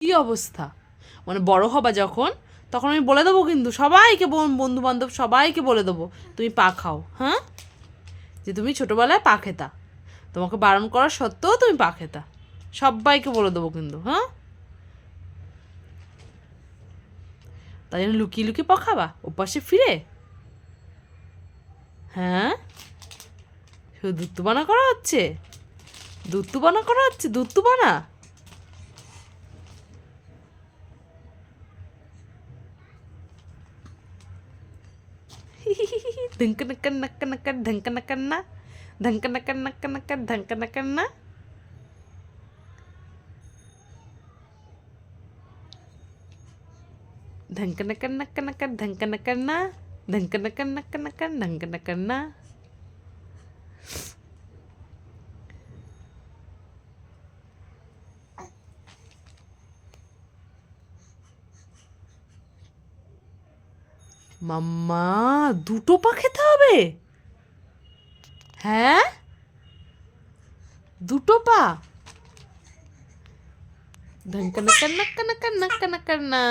কি অবস্থা? মানে বড় হবা যখন, তখন আমি বলে দেবো কিন্তু, সবাইকে বন্ধু বান্ধব সবাইকে বলে দেবো, তুমি পা খাও হ্যাঁ? যে তুমি ছোটোবেলায় পা খেতা। তোমাকে বারণ করা সত্ত্বেও তুমি পা খেতা। সবাইকে বলে দেবো কিন্তু হ্যাঁ? তাই জন্য লুকিয়ে লুকিয়ে পা খাবা, ওপাশে ফিরে। হ্যাঁ? শুধু দুত্তু বানা করা হচ্ছে? দুত্তু বানা করা হচ্ছে? দুত্তু धंक नक्कर नक्कर नक्कर धंक नक्कन्ना धंक नक्कर नक्कर नक्कर धंक नक्कन्ना धंक नक्कर नक्कर नक्कर धंक नक्कन्ना धंक नक्कर नक्कर नक्कर धंक नक्कन्ना মাম্মা দুটো পা খেতে হবে? হ্যাঁ? দুটো পা? নাক্কা নাক্কা নাক্কা নাক্কা না